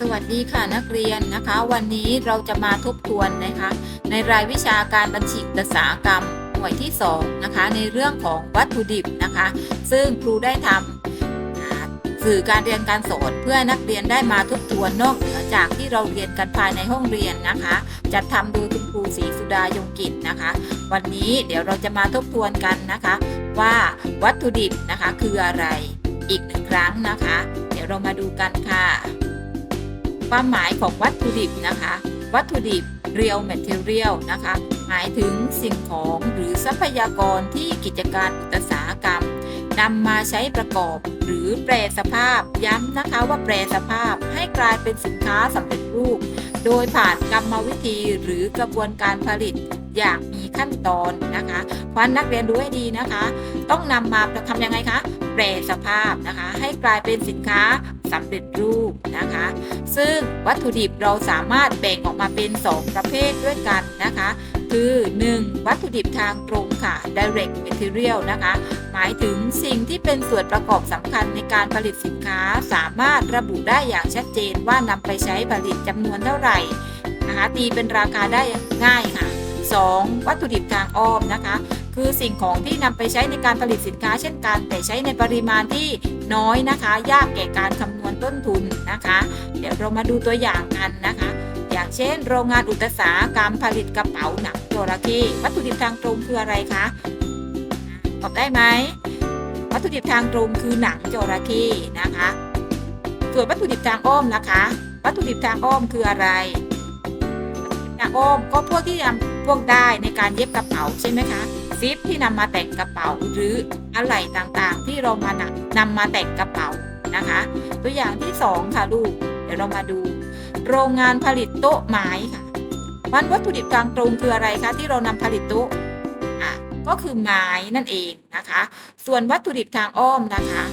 สวัสดีค่ะนักเรียนนะคะ วันนี้เราจะมาทบทวนนะคะ ในรายวิชาการบัญชีอุตสาหกรรมหน่วยที่2นะคะในเรื่องของวัตถุดิบนะคะ ซึ่งครูได้ทำสื่อการเรียนการสอนเพื่อนักเรียนได้มาทบทวนนอกเหนือจากที่เราเรียนกันภายในห้องเรียนนะคะจัดทำโดยคุณครูศรีสุดายงกิจนะคะ วันนี้เดี๋ยวเราจะมาทบทวนกันนะคะ ว่าวัตถุดิบนะคะคืออะไรอีกหนึ่งครั้งนะคะ เดี๋ยวเรามาดูกันค่ะ ความหมายของวัตถุดิบนะคะ วัตถุดิบ real material นะคะ หมายถึงสิ่งของหรือทรัพยากรที่กิจการอุตสาหกรรมนำมาใช้ประกอบ หรือแปรสภาพ ย้ำนะคะว่าแปรสภาพให้กลายเป็นสินค้าสำเร็จรูป โดยผ่านกรรมวิธีหรือกระบวนการผลิต อย่างมีขั้นตอนนะคะเพราะนักเรียนดูให้ดีนะคะ ต้องนำมาทำยังไงคะแปรสภาพนะคะ ให้กลายเป็นสินค้าสำเร็จรูปนะคะ ซึ่งวัตถุดิบเราสามารถแบ่งออกมาเป็น 2 ประเภทด้วยกันนะคะ คือ 1. วัตถุดิบทางตรงค่ะ direct material นะคะ หมายถึงสิ่งที่เป็นส่วนประกอบสำคัญในการผลิตสินค้าสามารถระบุได้อย่างชัดเจนว่านำไปใช้ผลิตจำนวนเท่าไหร่นะคะตีเป็นราคาได้ง่ายค่ะ 2. วัตถุดิบทางอ้อมนะคะ คือสิ่งของที่นำไปใช้ในการผลิตสินค้าเช่นกัน แต่ใช้ในปริมาณที่น้อยนะคะ ยากแก่การคำนวณต้นทุนนะคะ เดี๋ยวเรามาดูตัวอย่างกันนะคะ อย่างเช่น โรงงานอุตสาหกรรมผลิตกระเป๋าหนังจระเข้วัตถุดิบทางตรงคืออะไรคะตอบได้ไหมวัตถุดิบทางตรงคือหนังจระเข้นะคะ ส่วนวัตถุดิบทางอ้อมนะคะ วัตถุดิบทางอ้อมคืออะไร ทางอ้อมก็พวกที่นำพวกได้ในการเย็บกระเป๋าใช่ไหมคะซิปที่นำมาแต่งกระเป๋าหรืออะไหล่ต่างๆ ที่เรามานำนำมาแต่งกระเป๋านะคะ ตัวอย่างที่สองค่ะลูก เดี๋ยวเรามาดู โรงงานผลิตโต๊ะไม้ค่ะมันวัตถุดิบทางตรงคืออะไรคะที่เรานำผลิตโต๊ะอะก็คือไม้นั่นเองนะคะ ส่วนวัตถุดิบทางอ้อมนะคะ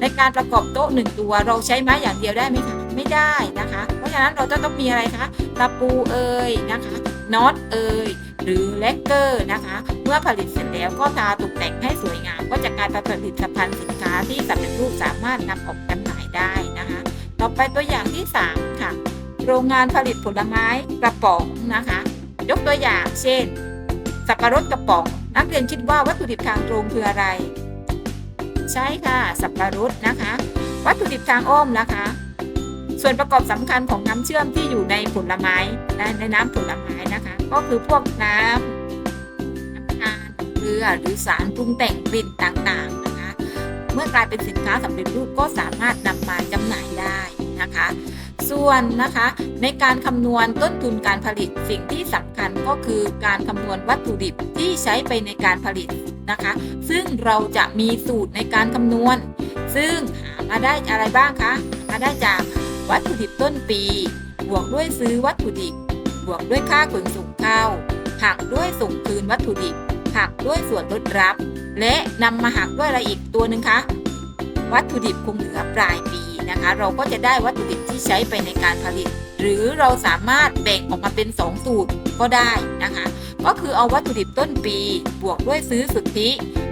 ในการประกอบโต๊ะหนึ่งตัวเราใช้ไม้อย่างเดียวได้ไหมคะไม่ได้นะคะ เพราะฉะนั้นเราจะต้องมีอะไรคะตะปูเอ่ยนะคะน็อตเอ่ยหรือแลกเกอร์นะคะ เมื่อผลิตเสร็จแล้วก็ทาตกแต่งให้สวยงาม ก็จะกลายเป็นผลิตภัณฑ์สินค้าที่สำเร็จรูปสามารถนำออกจำหน่ายได้นะคะ ต่อไปตัวอย่างที่ 3 ค่ะ โรงงานผลิตผลไม้กระป๋องนะคะ ยกตัวอย่างเช่น สับปะรดกระป๋อง นักเรียนคิดว่าวัตถุดิบทางตรงคืออะไร ใช่ค่ะ สับปะรดนะคะ วัตถุดิบทางอ้อมนะคะ ส่วนประกอบสำคัญของน้ำเชื่อมที่อยู่ในผลไม้ในน้ำผลไม้นะคะ ก็คือพวกน้ำน้ำตาลเกลือหรือสารปรุงแต่งกลิ่นต่าง เมื่อกลายเป็นสินค้าสำเร็จรูปก็สามารถนำมาจำหน่ายได้นะคะ ส่วนนะคะในการคำนวณต้นทุนการผลิตสิ่งที่สำคัญก็คือการคำนวณวัตถุดิบที่ใช้ไปในการผลิตนะคะ ซึ่งเราจะมีสูตรในการคำนวณ ซึ่งหามาได้อะไรบ้างคะมาได้จากวัตถุดิบต้นปี บวกด้วยซื้อวัตถุดิบ บวกด้วยค่าขนส่งเข้าหักด้วยส่งคืนวัตถุดิบ หักด้วยส่วนลดรับ และนำมาหักด้วยอะไรอีกตัวหนึ่งคะวัตถุดิบคงเหลือปลายปีนะคะ เราก็จะได้วัตถุดิบที่ใช้ไปในการผลิต หรือเราสามารถแบ่งออกมาเป็น 2 สูตรก็ได้นะคะ ก็คือเอาวัตถุดิบต้นปี บวกด้วยซื้อสุทธิ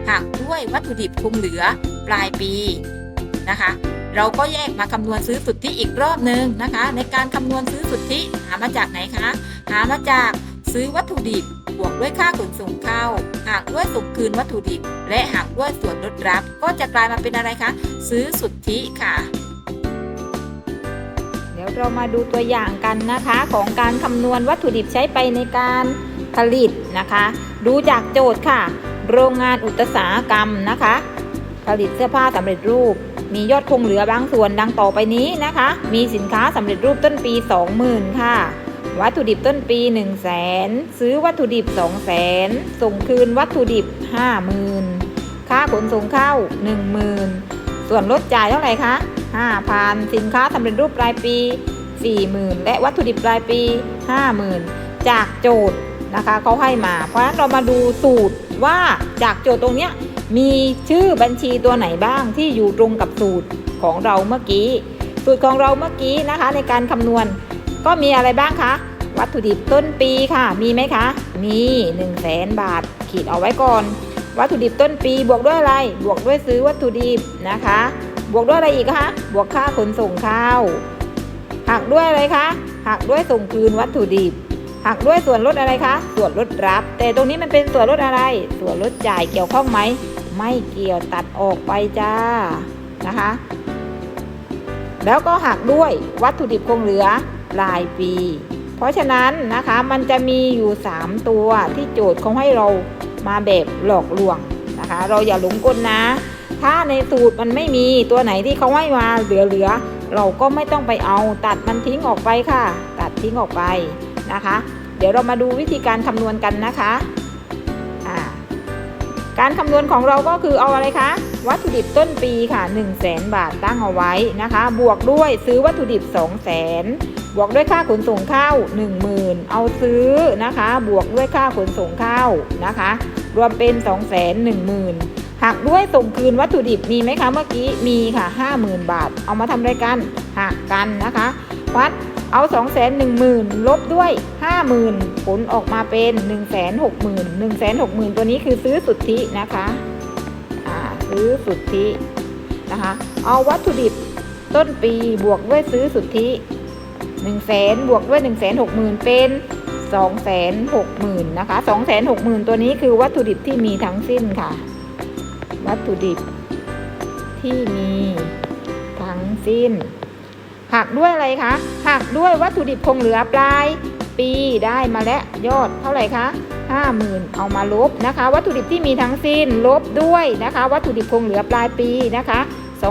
หักด้วยวัตถุดิบคงเหลือปลายปีนะคะ เราก็แยกมาคำนวณซื้อสุทธิอีกรอบหนึ่งนะคะ ในการคำนวณซื้อสุทธิหามาจากไหนคะหามาจากซื้อวัตถุดิบ บวกด้วยค่าขนส่งเข้าหักด้วยส่งคืนวัตถุดิบ และหักด้วยส่วนลดรับ ก็จะกลายมาเป็นอะไรคะ ซื้อสุทธิค่ะ เดี๋ยวเรามาดูตัวอย่างกันนะคะ ของการคำนวณวัตถุดิบใช้ไปในการผลิตนะคะ ดูจากโจทย์ค่ะ โรงงานอุตสาหกรรมนะคะ ผลิตเสื้อผ้าสำเร็จรูป มียอดคงเหลือบางส่วนดังต่อไปนี้นะคะ มีสินค้าสำเร็จรูปต้นปี 20,000 ค่ะ วัตถุดิบต้นปี 1 0 0 0 0แสนซื้อวัตถุดิบ 2 0 0แสนส่งคืนวัตถุดิบ 50,000 ค่าขนส่งเข้า 10,000 ส่วนลดจ่ายเท่าไหร่คะ5,000 สินค้าสำเร็จรูปปลายปี 40,000 และวัตถุดิบปลายปี 50,000 จากโจทย์นะคะเขาให้มา เพราะฉะนั้นเรามาดูสูตรว่าจากโจทย์ตรงเนี้ยมีชื่อบัญชีตัวไหนบ้างที่อยู่ตรงกับสูตรของเราเมื่อกี้ สูตรของเราเมื่อกี้นะคะในการคำนวณ ก็มีอะไรบ้างคะ วัตถุดิบต้นปีค่ะ มีไหมคะ มี1 0 0 0 0แสนบาท ขีดเอาไว้ก่อน วัตถุดิบต้นปีบวกด้วยอะไร บวกด้วยซื้อวัตถุดิบนะคะ บวกด้วยอะไรอีกคะ บวกค่าขนส่งข้าว หักด้วยอะไรคะ หักด้วยส่งคืนวัตถุดิบ หักด้วยส่วนลดอะไรคะ ส่วนลดรับ แต่ตรงนี้มันเป็นส่วนลดอะไร ส่วนลดจ่ายเกี่ยวข้องไหม ไม่เกี่ยวตัดออกไปจ้า นะคะแล้วก็หักด้วยวัตถุดิบคงเหลือ รายปี เพราะฉะนั้นนะคะมันจะมีอยู่ 3 ตัวที่โจทย์เขาให้เรามาแบบหลอกลวงนะคะ เราอย่าหลงกลนะ ถ้าในสูตรมันไม่มีตัวไหนที่เขาให้มาเหลือๆเราก็ไม่ต้องไปเอาตัดมันทิ้งออกไปค่ะ ตัดทิ้งออกไปนะคะ เดี๋ยวเรามาดูวิธีการคำนวณกันนะคะการคำนวณของเราก็คือเอาอะไรคะ วัตถุดิบต้นปีค่ะ 1 0 0 0 0แบาทตั้งเอาไว้นะคะ บวกด้วยซื้อวัตถุดิบ 2 0 0 0 0 บวกด้วยค่าขนส่งข้าว 10,000 เอาซื้อนะคะ บวกด้วยค่าขนส่งข้าวนะคะ รวมเป็น 2 1 0 0 0 0หักด้วยส่งคืนวัตถุดิบมีไหมคะเมื่อกี้มีค่ะ 50,000 บาท เอามาทำอะไรกันหักกันนะคะวัดเอา 2 1 0 0 0 0 ลบด้วย 50,000 ผลออกมาเป็น 1 6 0 0 0 0 1 6 0 0 0 0 ตัวนี้คือซื้อสุทธินะคะซื้อสุทธินะคะ เอาวัตถุดิบต้นปีบวกด้วยซื้อสุทธิ 1 0 0 0 0แสนบวกด้วย 1 6 0 0 0 0 เป็น 2 6 0 0 0 0นะคะ2 6 0 0 0 0 ตัวนี้คือวัตถุดิบที่มีทั้งสิ้นค่ะ วัตถุดิบที่มีทั้งสิ้น หักด้วยอะไรคะหักด้วยวัตถุดิบคงเหลือปลายปีได้มาแล้วยอดเท่าไหร่คะ50,000 เอามาลบนะคะ วัตถุดิบที่มีทั้งสิ้นลบด้วยนะคะ วัตถุดิบคงเหลือปลายปีนะคะ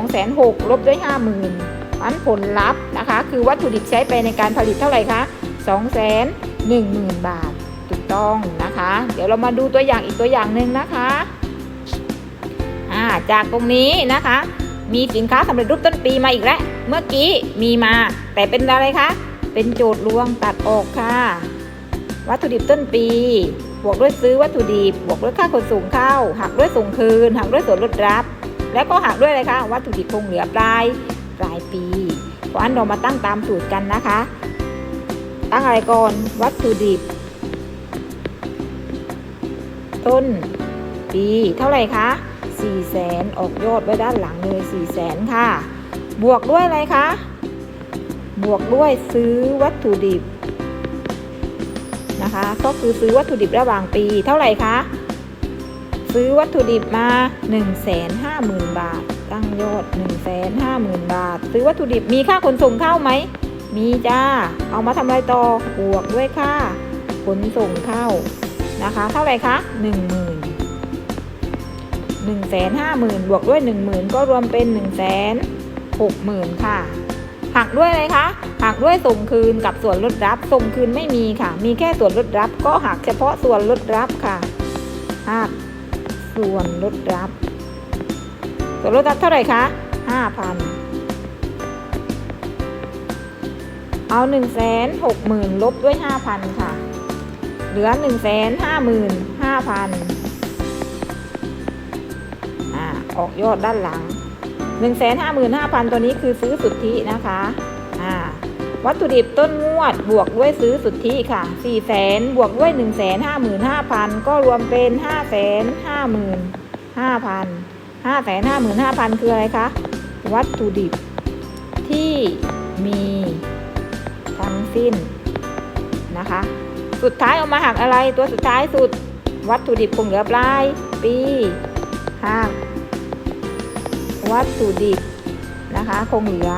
206,000ลบด้วย 50,000 อันผลลัพธ์นะคะ คือวัตถุดิบใช้ไปในการผลิตเท่าไหร่คะ210,000 บาทถูกต้องนะคะ เดี๋ยวเรามาดูตัวอย่างอีกตัวอย่างหนึ่งนะคะาจากตรงนี้นะคะ มีสินค้าสำเร็จรูปต้นปีมาอีกแล้ว เมื่อกี้มีมา แต่เป็นอะไรคะ เป็นโจทย์ลวงตัดออกค่ะ วัตถุดิบต้นปี บวกด้วยซื้อวัตถุดิบ บวกด้วยค่าขนส่งเข้า หักด้วยส่งคืน หักด้วยส่วนลดรับ แล้วก็หักด้วยอะไรคะ วัตถุดิบคงเหลือปลาย ปลายปีเพราะฉะนั้นเรามาตั้งตามสูตรกันนะคะ ตั้งอะไรก่อนวัตถุดิบ ต้นปีเท่าไหร่คะ4แสนออกยอดไว้ด้านหลังเลย4แสนค่ะ บวกด้วยอะไรคะ บวกด้วยซื้อวัตถุดิบนะคะ ก็คือซื้อวัตถุดิบระหว่างปีเท่าไหร่คะ ซื้อวัตถุดิบมา 150,000 บาท ยอด150,000 บาท ซื้อวัตถุดิบมีค่าขนส่งเข้าไหม มีจ้า เอามาทำอะไรต่อบวกด้วยค่าขนส่งเข้านะคะ เท่าไหร่คะ 10,000 1 5 0 0 0 0 บวกด้วย 10,000 ก็รวมเป็น 1 6 0 0 0 0 ค่ะ หักด้วยอะไรคะ หักด้วยส่งคืนกับส่วนลดรับ ส่งคืนไม่มีค่ะ มีแค่ส่วนลดรับ ก็หักเฉพาะส่วนลดรับค่ะ หักส่วนลดรับ ส่วนลดเท่าไหร่คะ5,000เอา1 6 0 0 0 0ลบด้วย 5,000 ค่ะ เหลือ 1 5 5 5 0 0 0ออกยอดด้านหลัง 155,000 ตัวนี้คือซื้อสุทธินะคะอ่าวัตถุดิบต้นงวดบวกด้วยซื้อสุทธิค่ะ4แสนบวกด้วย 155,000 ก็รวมเป็น 5 5 5 5 0 0 555,000 555,000คืออะไรคะ วัตถุดิบที่มีทั้งสิ้นนะคะ สุดท้ายเอามาหักอะไรตัวสุดท้ายสุด วัตถุดิบคงเหลือปลายปีหักวัตถุดิบนะคะ คงเหลือ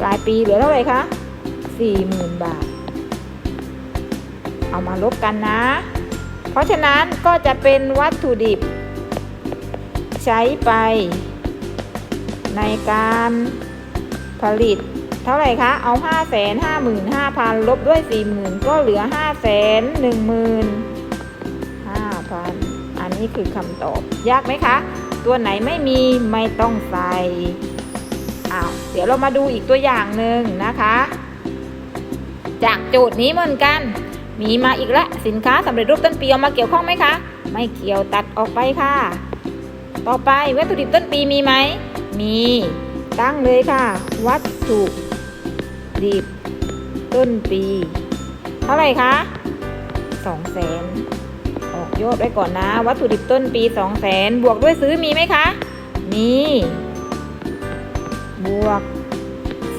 ปลายปีเหลือเท่าไหร่คะ40,000บาท เอามาลบกันนะ เพราะฉะนั้นก็จะเป็นวัตถุดิบ ใช้ไป ในการผลิต เท่าไหร่คะ เอา 5 5 5 5 0 0 0ลบด้วย 40,000 ก็เหลือ 5 1 1 5 0 0 0 อันนี้คือคำตอบ ยากไหมคะ ตัวไหนไม่มีไม่ต้องใส่อ้าวเดี๋ยวเรามาดูอีกตัวอย่างหนึ่งนะคะ จากโจทย์นี้เหมือนกัน มีมาอีกแล้วสินค้าสำเร็จรูปต้นปีเอามาเกี่ยวข้องไหมคะ ไม่เกี่ยวตัดออกไปค่ะ ต่อไปวัตถุดิบต้นปีมีไหม มี ตั้งเลยค่ะ วัตถุดิบต้นปี เท่าไหร่คะสองแสนออกยอดไว้ก่อนนะ วัตถุดิบต้นปี2 0 0แสนบวกด้วยซื้อมีไหมคะ มี บวก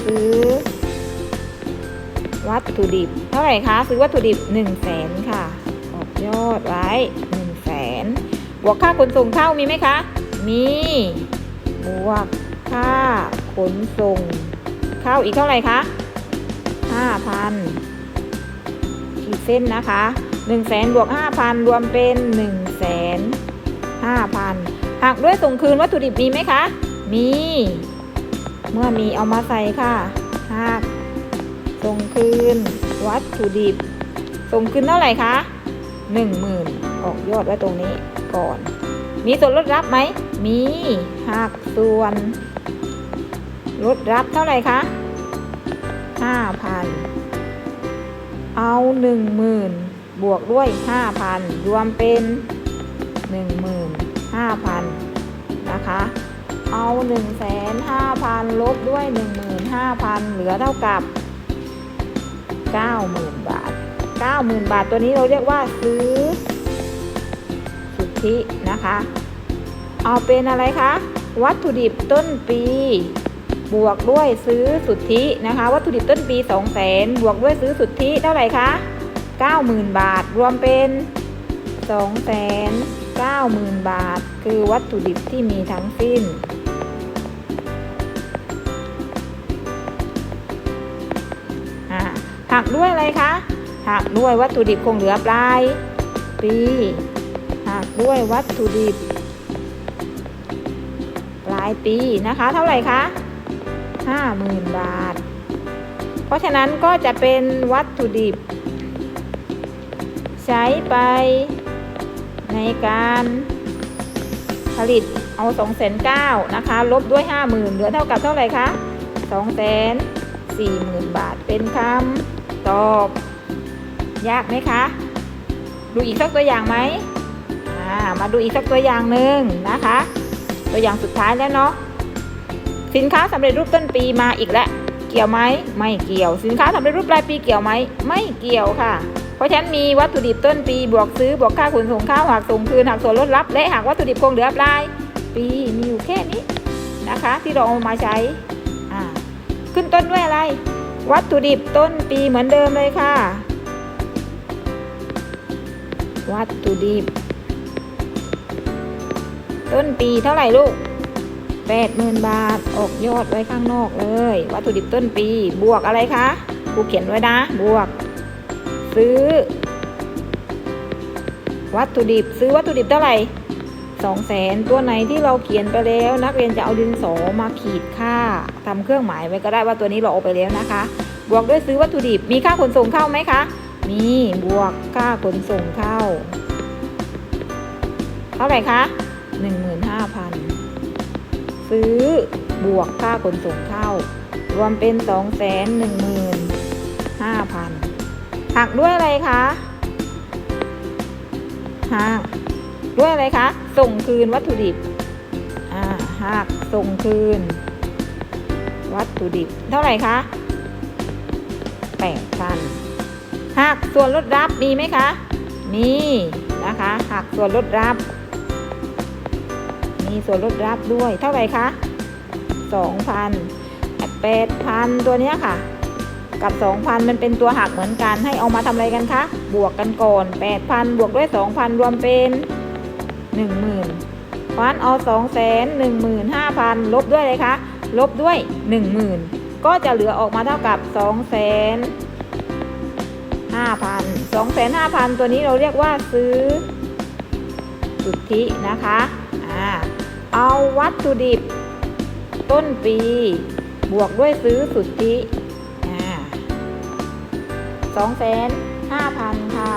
ซื้อ วัตถุดิบ เท่าไหร่คะ ซื้อวัตถุดิบ1นึ่งแสนค่ะ ออกยอดไว้ บวกค่าขนส่งเข้ามีไหมคะ มีบวกค่าขนส่งเข้าอีกเท่าไหร่คะห้าพันขีดเส้นนะคะ1นึ่งแสนบวกห้าพันรวมเป็น1นึ่งแสนห้าพันหักด้วยส่งคืนวัตถุดิบมีไหมคะ มี เมื่อมีเอามาใส่ค่ะหักส่งคืนวัตถุดิบ ส่งคืนเท่าไหร่คะหนึ่งหมื่นออกยอดไว้ตรงนี้ ก่อน มีส่วนลดรับไหม มีหักส่วน ลดรับเท่าไหร่คะห้าพันเอาหนึ่งหมื่นบวกด้วยห้าพันรวมเป็นหนึ่งหมื่นห้าพันนะคะ เอา1นึ่งแสนห้าพันลบด้วย1นึ่งหมื่นห้าพันเหลือเท่ากับ90,000บาท90,000บาทตัวนี้เราเรียกว่าซื้อ ธินะคะ เอาเป็นอะไรคะ วัตถุดิบต้นปี บวกด้วยซื้อสุทธินะคะ วัตถุดิบต้นปี 2 0 0 0 0 0บวกด้วยซื้อสุทธิเท่าไหร่คะ 90,000 บาท รวมเป็น2 9 0 0 0 0 บาท คือวัตถุดิบที่มีทั้งสิ้นหักด้วยอะไรคะหักด้วยวัตถุดิบคงเหลือปลายปี ด้วยวัตถุดิบ ปลายปีนะคะ เท่าไหร่คะห้าหมื่นบาท เพราะฉะนั้นก็จะเป็นวัตถุดิบ ใช้ไปในการผลิตเอา2 9 0 0 0นะคะ ลบด้วย 50,000เหลือเท่ากับเท่าไหร่คะ2 4 0 0 0 0บาทเป็นคำตอบ ยากไหมคะ ดูอีกสักตัวอย่างไหม อ่ามาดูอีกสักตัวอย่างหนึ่งนะคะ ตัวอย่างสุดท้ายแล้วเนาะสินค้าสำเร็จรูปต้นปีมาอีกแล้วเกี่ยวไหมไม่เกี่ยว สินค้าสำเร็จรูปปลายปีเกี่ยวไหมไม่เกี่ยวค่ะ เพราะฉะนั้นมีวัตถุดิบต้นปีบวกซื้อบวกค่าขนส่งข้าวหักส่งคืนหักส่วนลดรับ และหักวัตถุดิบคงเหลือปลายปีมีอยู่แค่นี้นะคะ ที่เราเอามาใช้ขึ้นต้นด้วยอะไร วัตถุดิบต้นปีเหมือนเดิมเลยค่ะ วัตถุดิบ ต้นปีเท่าไหร่ลูกแปดหมื่นบาท ออกยอดไว้ข้างนอกเลย วัตถุดิบต้นปี บวกอะไรคะครูเขียนไว้นะ บวก ซื้อ วัตถุดิบซื้อวัตถุดิบเท่าไหร่สองแสนตัวไหนที่เราเขียนไปแล้ว นักเรียนจะเอาดินสอมาขีดค่าทำเครื่องหมายไว้ก็ได้ว่าตัวนี้เราเอาไปแล้วนะคะ บวกด้วยซื้อวัตถุดิบมีค่าขนส่งเข้าไหมคะ มีบวกค่าขนส่งเข้า เท่าไหร่คะ หนึ่งหมื่นห้าพันซื้อบวกค่าขนส่งเข้า รวมเป็นสองแสนหนึ่งหมื่นห้าพันหักด้วยอะไรคะหักด้วยอะไรคะ ส่งคืนวัตถุดิบอ่าหักส่งคืน วัตถุดิบ เท่าไหร่คะแปดพันหักส่วนลดรับมีไหมคะ มีนะคะ หักส่วนลดรับ มีส่วนลดรับด้วยเท่าไหร่คะสองพันแปดพันตัวเนี้ยค่ะ กับ 2,000 มันเป็นตัวหักเหมือนกันให้เอามาทำอะไรกันคะ บวกกันก่อน 8,000 บวกด้วย 2,000 รวมเป็น 10,000ฟันเอา 215,000 ลบด้วยเลยคะ ลบด้วย 10,000 ก็จะเหลือออกมาเท่ากับ2,500 2,500 ตัวนี้เราเรียกว่าซื้อสุทธินะคะ อ่า เอาวัตถุดิบ ต้นปี บวกด้วยซื้อสุทธิสองแสนห้าพันค่ะ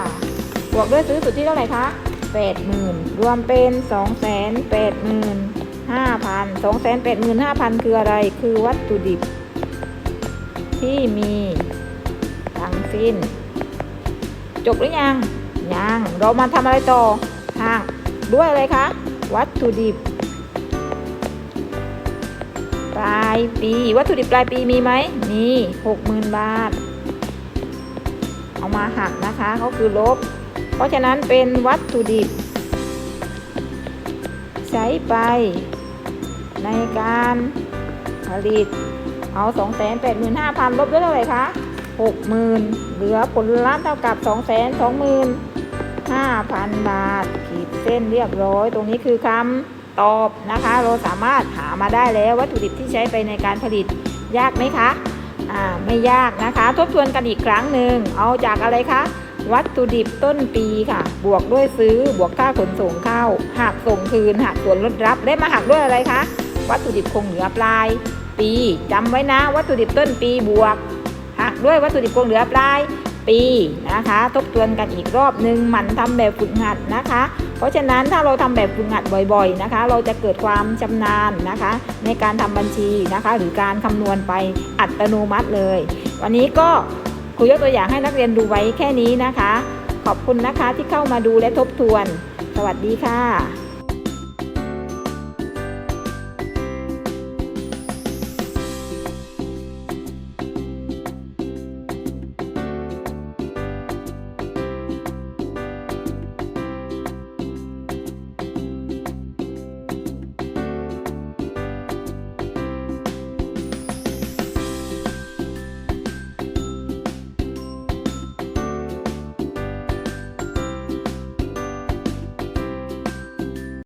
บวกด้วยซื้อสุทธิเท่าไหร่คะแปดหมื่นรวมเป็นสองแสนแปดหมื่นห้าพันสองแสนแปดหมื่นห้าพันคืออะไร คือวัตถุดิบ ที่มีทั้งสิ้น จบหรือยัง ยัง เรามาทำอะไรต่อห่างด้วยอะไรคะ วัตถุดิบายปี วัตถุดิบปลายปีมีไหมมีหกหมื่นบาท เอามาหักนะคะเขาคือลบ เพราะฉะนั้นเป็นวัตถุดิบ ใช้ไป ในการผลิต เอา2 8 5 0 0 0ลบด้วยเท่าไหร่คะหกหมื่นเหลือผลลัพธ์เท่ากับสองแสนสองหมื่นห้าพันบาทขีดเส้นเรียบร้อย ตรงนี้คือคำ ตอบนะคะ เราสามารถหามาได้แล้ววัตถุดิบที่ใช้ไปในการผลิตยากไหมคะอ่าไม่ยากนะคะ ทบทวนกันอีกครั้งหนึ่งเอาจากอะไรคะวัตถุดิบต้นปีค่ะ บวกด้วยซื้อบวกค่าขนส่งเข้าหักส่งคืนหักส่วนลดรับและมาหักด้วยอะไรคะวัตถุดิบคงเหลือปลาย ปีจำไว้นะ วัตถุดิบต้นปีบวกหักด้วยวัตถุดิบคงเหลือปลาย ปีนะคะ ทบทวนกันอีกรอบหนึ่งหมันทำแบบฝึกหัดนะคะ เพราะฉะนั้นถ้าเราทำแบบฝึกหัดบ่อยๆนะคะ เราจะเกิดความชำนาญนะคะ ในการทำบัญชีนะคะ หรือการคำนวณไปอัตโนมัติเลย วันนี้ก็ครูยกตัวอย่างให้นักเรียนดูไว้แค่นี้นะคะ ขอบคุณนะคะที่เข้ามาดูและทบทวน สวัสดีค่ะ